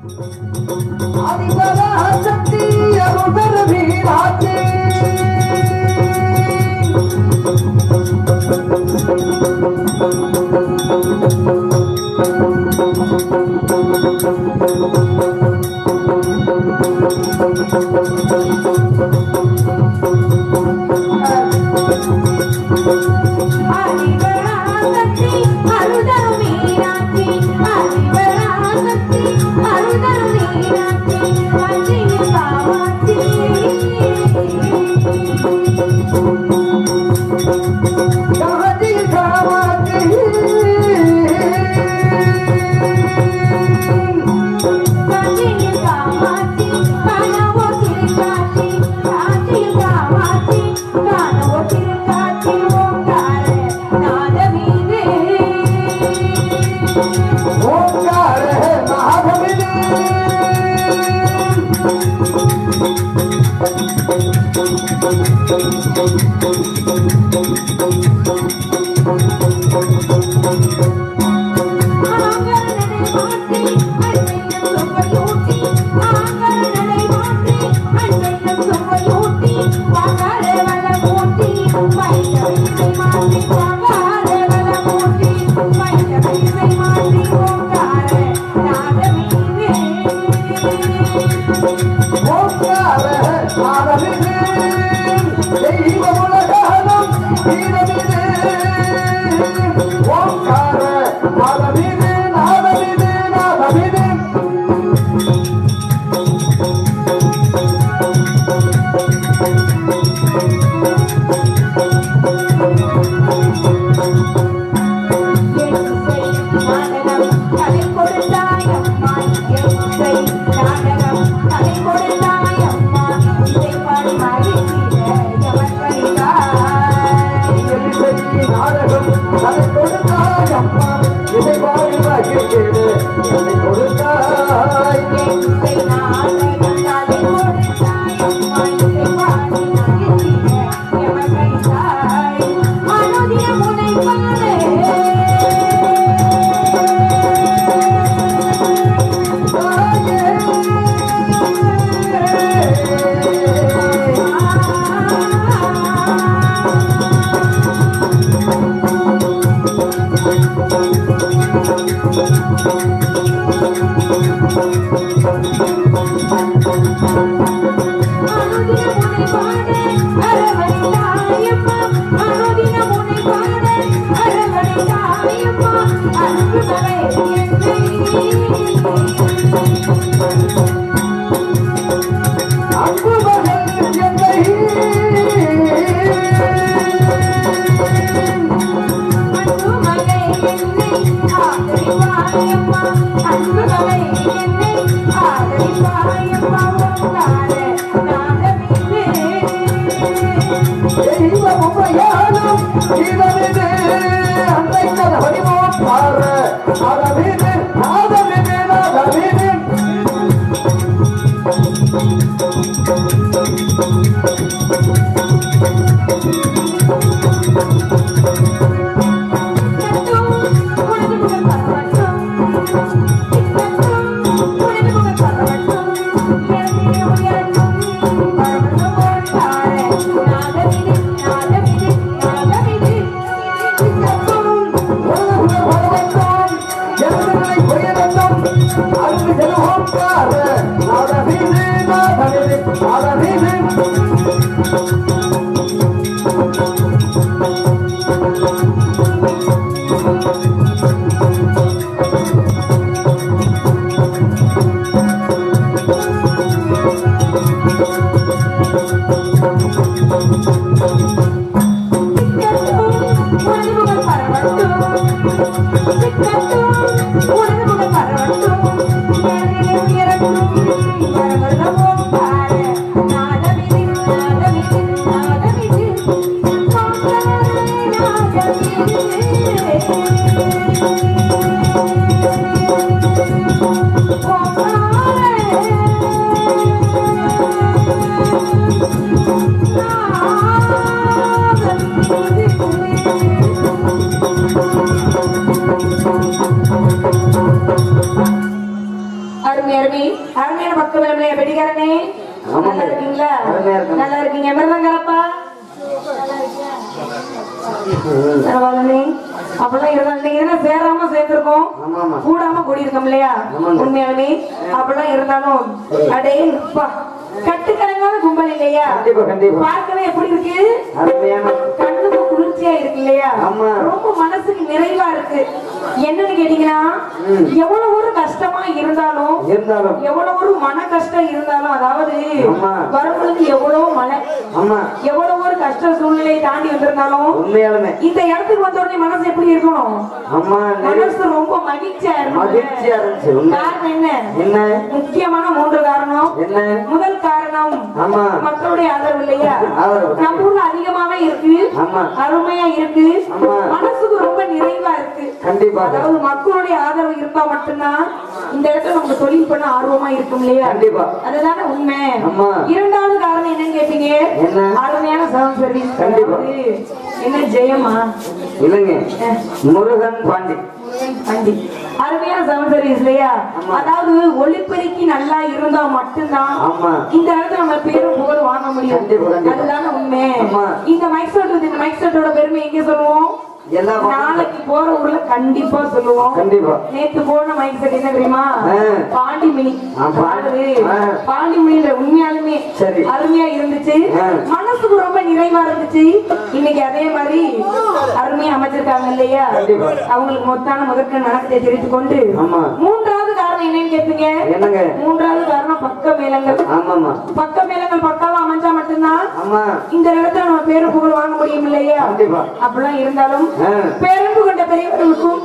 हरि करा सती अरुण भी राज्य இருக்கோம் இல்லையா. உண்மையாலுமே அப்படிலாம் இருந்தாலும் அடே கட்டுக்கடங்காத கும்பல் இல்லையா பார்க்கவே எப்படி இருக்கு கண்ணுக்கு குளிர்ச்சியா இருக்கு இல்லையா. ரொம்ப மனசுக்கு நிறைவா இருக்கு என்னன்னு கேட்டீங்கன்னா. எவ்வளவு ஒரு கஷ்டமா இருந்தாலும் இருந்தாலும். எவ்வளவு ஒரு மன கஷ்டம் இருந்தாலும் அதாவது. வரும்பொழுது எவ்வளவு மழை எவ்வளவு ஒரு கஷ்ட சூழ்நிலையை தாண்டி வந்திருந்தாலும் உண்மையாலுமே. இந்த இடத்துக்கு வந்த உடனே மனசு எப்படி இருக்கணும் மனசு ரொம்ப மகிழ்ச்சியா மகிழ்ச்சியா இருந்துச்சு. காரணம் என்ன? என்ன? முக்கியமான மூன்று காரணம். என்ன? முதல் காரணம் ஆமா. மக்களுடைய ஆதரவு இல்லையா. நம்ம ஊர்ல அதிகமாவே இருக்கு. அருமையா இருக்கு. மனசுக்கு ரொம்ப நிறைவா இருக்கு. கண்டிப்பா. அதாவது மக்களுடைய ஆதரவு இருந்தா மட்டும்தான் இந்த இடத்துல நமக்கு தொழில் பண்ண ஆர்வமா இருக்கும் இல்லையா? கண்டிப்பா. அதுதானே உண்மை. இரண்டாவது காரணம் என்னன்னு கேட்டீங்க? அருமையான சவுண்ட் சர்வீஸ் கண்டிப்பா. என்ன ஜெயமா? இல்லைங்க. முருகன் பாண்டி. வண்டி அருமையான சவுண்ட் சர்வீஸ் இல்லையா. அதாவது ஒளிப்பெருக்கி நல்லா இருந்தா மட்டும்தான் ஆமா. இந்த இடத்துல நம்ம பேரும் புகழ் வாங்க முடியும். அதுதானே உண்மை. இந்த மைக் செட் இந்த மைக் செட்டோட பெருமை எங்க சொல்லுவோம்? நாளைக்கு போற ஊர்ல கண்டிப்பா சொல்லுவோம். கண்டிப்பா. நேத்து போன மைக் செட் என்ன தெரியுமா? ஆ. பாண்டி மினி ஆ, பா- அதாவது ஆ. பாண்டி மினில உண்மையாலுமே. அருமையா இருந்துச்சு. மனசுக்கு ரொம்ப நிறைவா இருந்துச்சு. இன்னைக்கு அதே மாதிரி அருமையா அமைச்சிருக்காங்க இல்லையா. அவங்களுக்கு மொத்தான முதற்க நடக்கத்தை தெரிவித்துக் கொண்டு மூன்றாவது காரணம் என்னன்னு கேட்பீங்க என்னங்க? மூன்றாவது காரணம் பக்க மேளங்கள். ஆமாமா பக்க மேளங்கள் பக்காவா அமைஞ்சா மட்டும்தான் இந்த இடத்துல நம்ம பேரு புகழ் வாங்க முடியும் இல்லையா அப்படிலாம் இருந்தாலும். பேரன்பு கொண்ட பெரியவர்களுக்கும்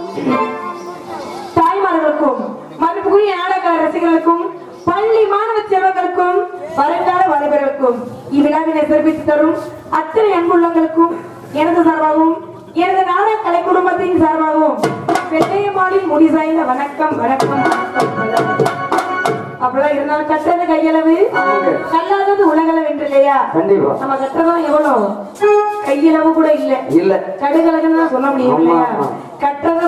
தாய்மார்களுக்கும் மதிப்புக்குரிய நாடக ரசிகர்களுக்கும் பள்ளி மாணவ செல்வங்களுக்கும் வருங்கால வாலிபர்களுக்கும் இவ்விழாவினை சிறப்பித்து தரும் அத்தனை அன்புள்ளங்களுக்கும் எனது சார்பாகவும் எனது நாடக கலை குடும்பத்தின் சார்பாகவும் வெள்ளையம்மாளின் முடி சாய்ந்த வணக்கம் வணக்கம் வணக்கம், வணக்கம். அப்படிலாம் இருந்தாலும் கட்டது கையளவு. கல்லாதது உலகளவு என்று இல்லையா கண்டிப்பா. நம்ம கட்டுறதும் எவ்வளவு கையளவு கூட இல்ல. இல்ல. கடுகலகன்னு தான் சொல்ல முடியும் இல்லையா?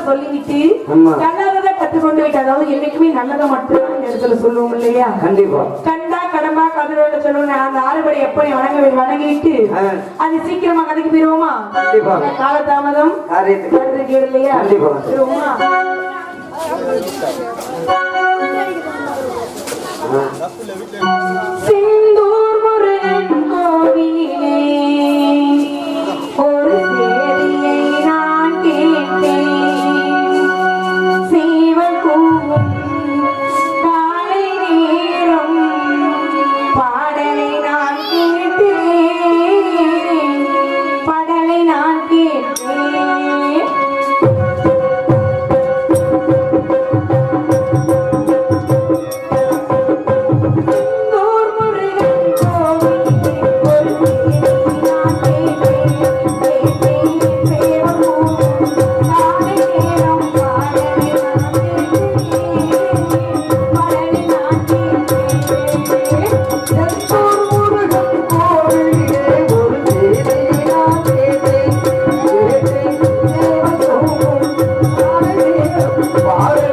சொல்லிக்கிட்டு ஆமா. கல்லாததை கற்றுக்கொண்டு விட்டு அதாவது என்னைக்குமே நல்லதை மட்டும் இந்த இடத்துல சொல்லுவோம் இல்லையா? கண்டிப்பா. கண்டா கடம்பா கதிரோட சொல்லுவேன் அந்த ஆறுபடி எப்படி வணங்க வணங்கிட்டு. அது சீக்கிரமா கதைக்கு போயிருவோமா? கண்டிப்பா. காலதாமதம் இல்லையா? கண்டிப்பா. போயிருவோமா Bahar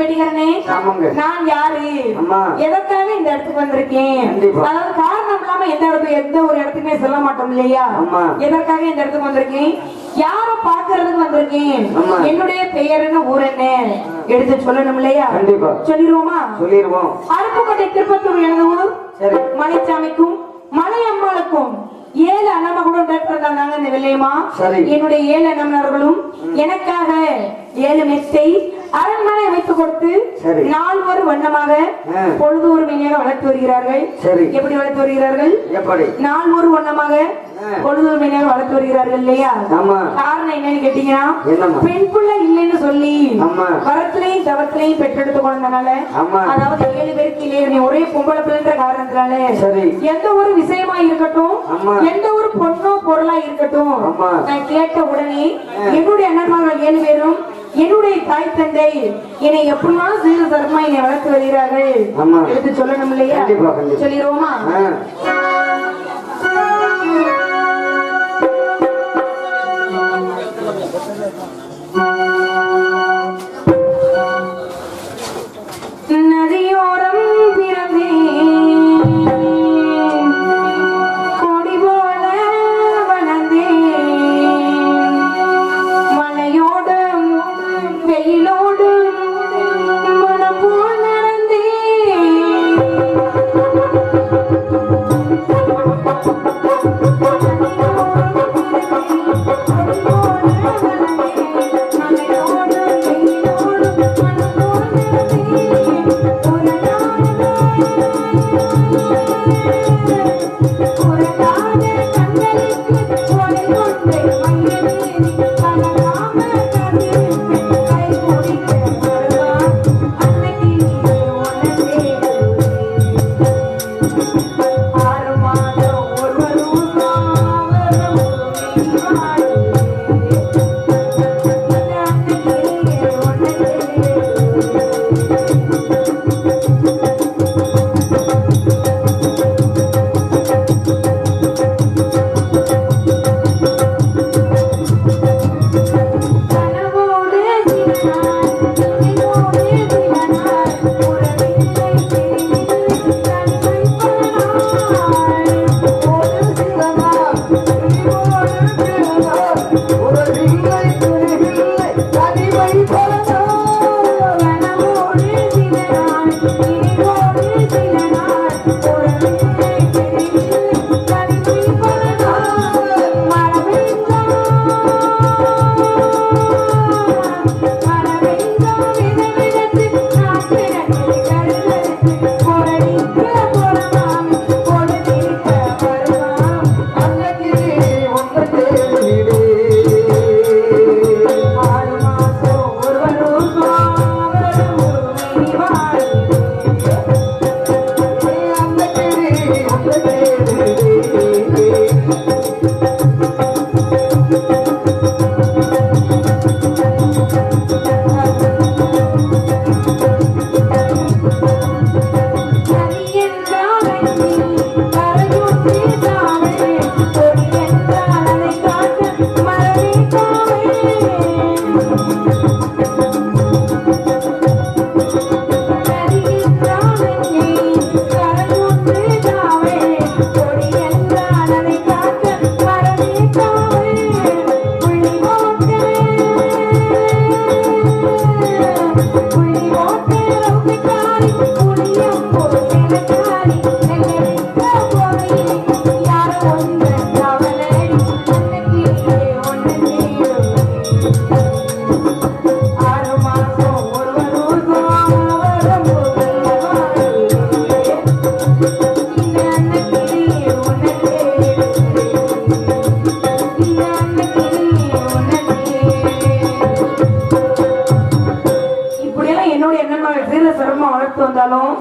நான் யாரு. எதற்காக இந்த இடத்துக்கு வந்திருக்கேன். அதாவது காரணம் இல்லாம எந்த இடத்துக்கு எந்த ஒரு இடத்துக்குமே சொல்ல மாட்டோம் இல்லையா. எதற்காக இந்த இடத்துக்கு வந்திருக்கேன்? யார பாக்குறதுக்கு வந்திருக்கேன். என்னுடைய பெயர் என்ன ஊர் என்ன? எடுத்து சொல்லணும் இல்லையா? கண்டிப்பா. சொல்லிடுவோமா சொல்லிடுவோம் அருப்புக்கோட்டை திருப்பத்தூர் எனது ஊர். மலைச்சாமிக்கும் மலையம்மாளுக்கும் ஏழு அண்ணமகளும் பிறந்தாங்க இந்த வெள்ளையம்மா. என்னுடைய ஏழு அண்ணமர்களும் எனக்காக ஏழு மெத்தை அரண்மனை அமைத்து கொடுத்து சரி. நால்வரு வண்ணமாக. பொழுது ஒரு மீனியாக வளர்த்து வருகிறார்கள். எப்படி வளர்த்து வருகிறார்கள் எப்படி நால்வரு வண்ணமாக ஆ. பொழுது ஒரு மீனியாக வளர்த்து வருகிறார்கள் இல்லையா காரணம் என்னன்னு கேட்டீங்கன்னா? பெண் பிள்ளை இல்லைன்னு சொல்லி. வரத்திலையும் தவத்திலையும் பெற்றெடுத்து கொண்டனால ஆமா. அதாவது ஏழு பேருக்கு இல்லையே ஒரே பொம்பளை பிள்ளைன்ற காரணத்தினால சரி. எந்த ஒரு விஷயமா இருக்கட்டும். எந்த ஒரு பொண்ணோ பொருளா இருக்கட்டும். நான் கேட்ட உடனே என்னுடைய அண்ணன்மார்கள் ஏழு பேரும் என்னுடைய தாய் தந்தை என்னை எப்படின்னா சீர சரமா என்னை வளர்த்து வருகிறார்கள். எடுத்து சொல்லணும் இல்லையா. சொல்லிடுவோமா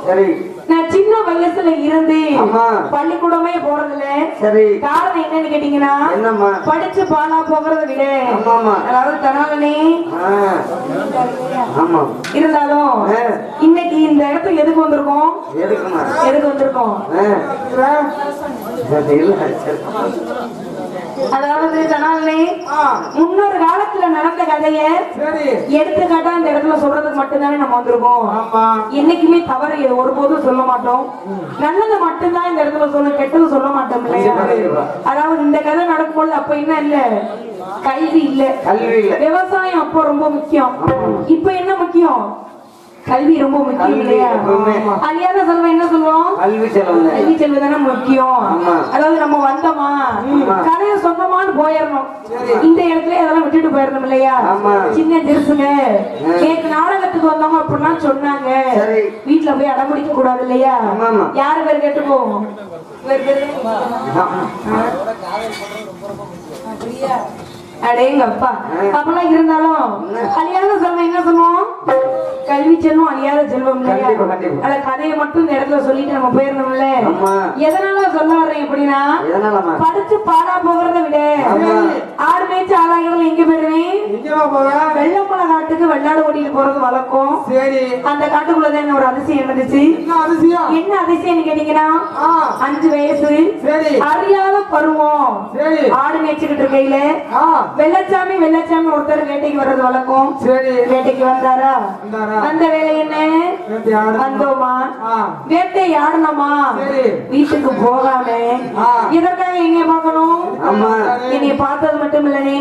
சரி. நான் சின்ன வயசுல இருந்து. பள்ளிக்கூடமே போறதில்ல சரி. காரணம் என்னன்னு கேட்டீங்கன்னா என்னம்மா? படிச்சு பாலா போகிறத விட அதாவது தனாலனே. ஆமா. இருந்தாலும். இன்னைக்கு இந்த இடத்துக்கு எதுக்கு வந்திருக்கோம்? எதுக்கு வந்திருக்கோம். அதாவது தனாலே ஆ, முன்னொரு காலத்துல நடந்த கதைய எடுத்துக்காட்டா இந்த இடத்துல சொல்றதுக்கு மட்டும்தானே நம்ம வந்திருக்கோம். என்னைக்குமே தவறு ஒருபோதும் சொல்ல மாட்டோம். நல்லது மட்டும்தான் இந்த இடத்துல சொல்ல கெட்டது சொல்ல மாட்டோம் இல்லையா. அதாவது இந்த கதை நடக்கும்போது அப்ப என்ன இல்ல? கல்வி இல்ல. விவசாயம் அப்போ ரொம்ப முக்கியம். இப்ப என்ன முக்கியம்? கல்வி ரொம்ப முக்கியம் இல்லையா. அழியாத செல்வம் என்ன சொல்லுவோம்? கல்வி செலவு கல்வி செல்வம் தானே முக்கியம். அதாவது நம்ம வந்தோமா. கதையை சொன்னோமான்னு போயிடணும் இந்த இடத்துல அதெல்லாம் விட்டுட்டு போயிடணும் இல்லையா. சின்ன திருசுங்க நேற்று நாடகத்துக்கு வந்தோம் அப்படின்னா சொன்னாங்க. வீட்டுல போய் அடம்பிடிக்க கூடாது இல்லையா. யாரு பேர் கேட்டு போவோம் இவர் பேரு அடேங்க அப்பா அப்பெல்லாம் இருந்தாலும் அழியாத செல்வம் என்ன சொல்லுவோம்? கல்வி செல்வம் அழியாத செல்வம். அந்த கதையை மட்டும் இந்த இடத்துல சொல்லிட்டு நம்ம ஆமா. எதனால சொல்ல வர்றேன் எப்படின்னா படிச்சு பாடா போகிறத விட. ஆடு மேய்ச்சி ஆளாகிறதுல எங்க போயிருவேன் வெள்ளம்பழ காட்டுக்கு வெள்ளாடு ஓட்டிட்டு போறது வழக்கம். சரி. அந்த காட்டுக்குள்ளதான் ஒரு அதிசயம் இருந்துச்சு. என்ன அதிசயம்? கேட்டீங்கன்னா அஞ்சு வயசு அறியாத பருவம். ஆடு மேய்ச்சிக்கிட்டு இருக்கையில வெள்ளச்சாமி வெள்ளச்சாமி ஒருத்தர் வேட்டைக்கு வர்றது வழக்கம். வேட்டைக்கு வந்தாரா? வந்தாரா? அந்த வேலை என்ன. வந்தோமா? வேட்டை ஆடணுமா வீட்டுக்கு போகாம. இதற்காக எங்க பார்க்கணும்? என்னைய பார்த்தது மட்டும் இல்லனே.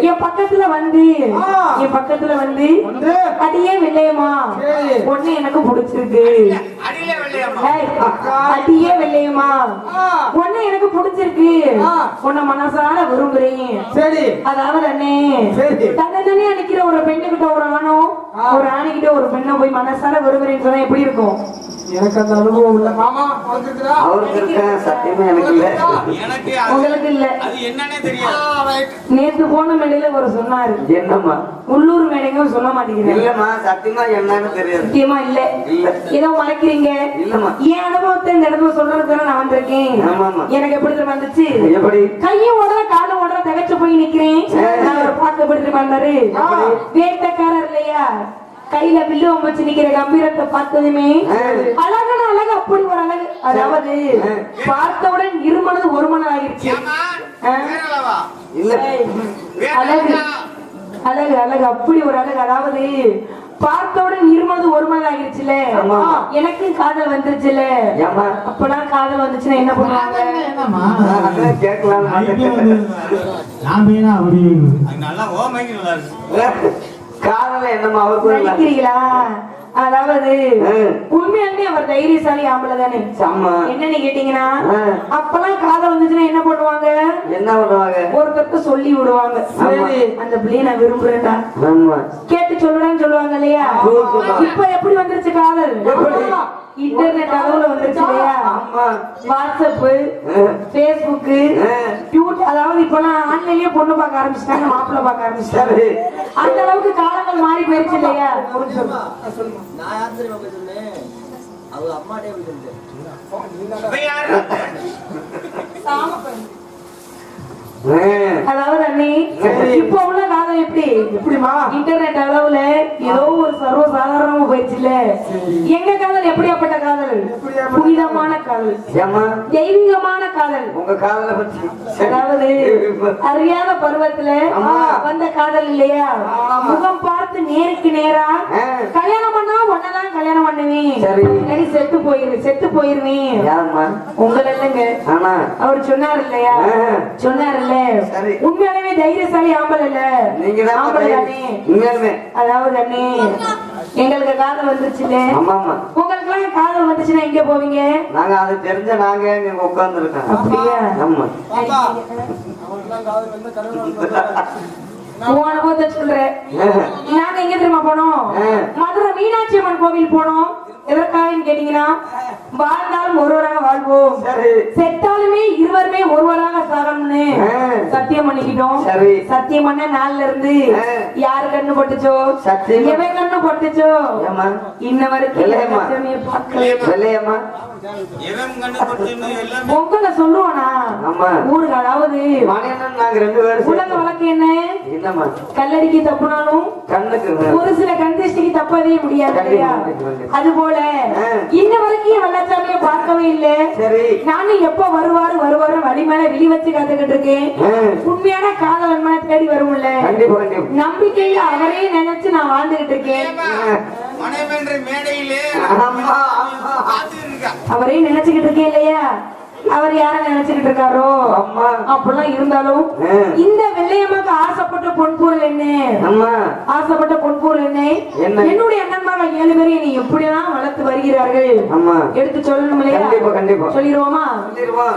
என் பக்கத்துல வந்து. என் பக்கத்துல வந்து வந்து. அடியே வெள்ளையம்மா. சரி. ஒண்ணு எனக்கு பிடிச்சிருக்கு. அடியே வெள்ளையம்மா. ஆ. ஒண்ணு எனக்கு பிடிச்சிருக்கு. உன்னை மனசார விரும்புறேன். சரி. அதாவது அண்ணே. தன்னை தனியா நிக்கிற ஒரு பெண்ணுகிட்ட ஒரு ஆணோ ஆ. ஒரு ஆணிக்கிட்ட ஒரு பெண்ணை போய் மனசார விரும்புறேன்னு சொன்னா எப்படி இருக்கும்? எனக்கு அந்த அனுபவம் இல்ல. மாமா அவருக்கு இருக்க சத்தியமா எனக்கு இல்ல. உங்களுக்கு இல்ல. அது என்னன்னே தெரியாது. நேத்து போன மேடையில ஒரு சொன்னாரு. என்னம்மா? உள்ளூர் மேடைங்க சொல்ல மாட்டேங்கிறேன் இல்லம்மா சத்தியமா என்னன்னு தெரியாது. சத்தியமா இல்ல. இல்ல. ஏதோ மறைக்கிறீங்க. இல்லம்மா. என் அனுபவத்தை இந்த இடத்துல சொல்றதுக்கு தானே நான் வந்திருக்கேன். ஆமாமா. எனக்கு எப்படி தெரியுமா வந்துச்சு? எப்படி? கையும் ஓடல காலும் ஓடல தகச்சு போய் நிக்கிறேன். நான் ஒரு பாட்டு எப்படி தெரியுமா இருந்தாரு வேட்டக்காரர் இல்லையா? கையில வில்லு வச்சு நிக்கிற கம்பீரத்தை பார்த்ததுமே அழகான அழகு அப்படி ஒரு அழகு. அதாவது பார்த்தவுடன் இருமனது ஒரு மனம் ஆகிருச்சு ஏம்மா? ஆ? வேறளவா? இல்ல. ஏய், அழகு. அழகு அழகு அப்படி ஒரு அழகு. அதாவது பார்த்தவுடன் இருமனது ஒரு மனம் ஆகிருச்சுல ஆமா. எனக்கு காதல் வந்துருச்சுல. அப்பெல்லாம் காதல் வந்துச்சுன்னா என்ன பண்ணுவாங்க? காதல என்னம்மா? அவருக்கு நடிக்கிறீங்களா அதாவது. உண்மையாலுமே அவர் தைரியசாலி ஆம்பளை தானே. என்னன்னு கேட்டீங்கன்னா. அப்பெல்லாம் காதல் வந்துச்சுன்னா என்ன பண்ணுவாங்க? என்ன பண்ணுவாங்க? ஒருத்தருக்கு சொல்லி விடுவாங்க. அந்த பிள்ளைய நான் விரும்புறேன்டா. கேட்டு சொல்லுடான்னு சொல்லுவாங்க இல்லையா. இப்ப எப்படி வந்துருச்சு காதல்? இன்டர்நெட் அளவுல வந்துருச்சு இல்லையா? ஆமா. வாட்ஸ்அப் ஆ. பேஸ்புக் ஆ. டியூட் அதாவது இப்பெல்லாம் ஆன்லைன்லயே பொண்ணு பார்க்க ஆரம்பிச்சிட்டாங்க மாப்பிள்ளை பார்க்க ஆரம்பிச்சிட்டாங்க. அந்த அளவுக்கு காலங்கள் மாறி போயிருச்சு இல்லையா? அவங்க அம்மாட்டே போய் சொல்லிட்டேன் இவன் யாரு? ஆ. அதாவது அண்ணி இப்ப உள்ள காலம் எப்படி? எப்படிமா இன்டர்நெட் அளவுல ஏதோ ஒரு சர்வ சாதாரணமா போயிடுச்சுல எங்க காதல்? எப்படியாப்பட்ட காதல்? புனிதமான காதல். தெய்வீகமான காதல். உங்க காதல பத்தி. அதாவது அறியாத பருவத்துல. வந்த காதல் இல்லையா? முகம் பார்த்து நேருக்கு நேரா. கல்யாணம் சரி. செத்து போயிரு செத்து போயிருவேன் உங்களை இல்லைங்க ஆனா. அவர் சொன்னார் இல்லையா. சொன்னார் இல்ல சரி. உண்மையாலுமே தைரியசாலி ஆம்பளை இல்ல நீங்க அதாவது அண்ணே எங்களுக்கு காதல் வந்துருச்சுல உங்களுக்கு எல்லாம் காதல் வந்துச்சுன்னா எங்க போவீங்க? நாங்க அதை தெரிஞ்ச நாங்க உட்கார்ந்து இருக்கோம் அப்படியா? ஆமா. உன் அனுபவத்தை சொல்றேன். நாங்க எங்க தெரியுமா போனோம். மதுரை மீனாட்சி அம்மன் கோவில் போனோம். எதற்காகன்னு கேட்டீங்கன்னா வாழ்ந்தாலும் ஒருவராக வாழ்வோம். செத்தாலுமே இருவருமே ஒருவராக சாகணும்னு. சத்தியம் பண்ணிக்கிட்டோம். சரி. சத்தியம் பண்ண நாள்ல இருந்து. யாரு கண்ணு பட்டுச்சோ. எவன் கண்ணு பட்டுச்சோ? இன்ன வரைக்கும் உங்களை சொல்லுவானா? ஊருக்கு அதாவது உலக வழக்கு என்ன? என்னம்மா? கல்லடிக்கு தப்புனாலும் கண்ணுக்கு ஒரு சில கந்திஷ்டிக்கு தப்பவே முடியாது. அது போல ஆ. இன்ன வரைக்கும் வெள்ளச்சாமிய பார்க்கவே இல்ல. சரி. நானும் எப்ப வருவாரு வருவாரு வழி மேல விழி வச்சு காத்துக்கிட்டு இருக்கேன். உண்மையான காதலன் மேல தேடி வரும்ல. கண்டிப்பா கண்டிப்பா. நம்பிக்கையில அவரே நினைச்சு நான் வாழ்ந்துகிட்டு இருக்கேன். அவரே நினைச்சுக்கிட்டு இருக்கேன் இல்லையா? அவர் யார நினைச்சுக்கிட்டு இருக்காரோ? அப்படிலாம் இருந்தாலும். இந்த வெள்ளையம்மாக்கு ஆசைப்பட்ட பொன்பொருள் என்ன? ஆசைப்பட்ட பொன்பொருள் என்ன? என்ன? என்னுடைய அண்ணன்மார்கள் ஏழு பேரை நீ எப்படிலாம் வளர்த்து வருகிறார்கள்? எடுத்து சொல்லணும் இல்லையா கண்டிப்பா, கண்டிப்பா. சொல்லிடுவோமா சொல்லிருமா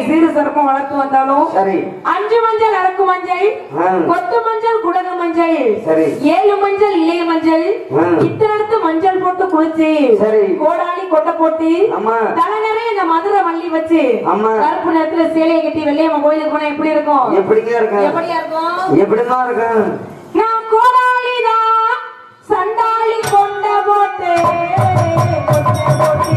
சீரு சிறப்பும் வளர்த்து வந்தாலும் சரி அஞ்சு மஞ்சள் அரக்கு மஞ்சள். கொத்து மஞ்சள் குடகு மஞ்சள் சரி. ஏழு மஞ்சள் இளைய மஞ்சள் போட்டு குளிச்சு சரி. கோடாலி கொட்டை போட்டு. தலை நிறைய இந்த மதுரை வள்ளி வச்சு. கருப்பு நேரத்துல சேலையை கட்டி வெள்ளையம்மன் கோயிலுக்கு போனா எப்படி இருக்கும் எப்படிங்க இருக்கு எப்படியா இருக்கும் எப்படிதான் இருக்கு நான் கோடாலிதான் சண்டாளி கொண்ட போட்டு கொண்ட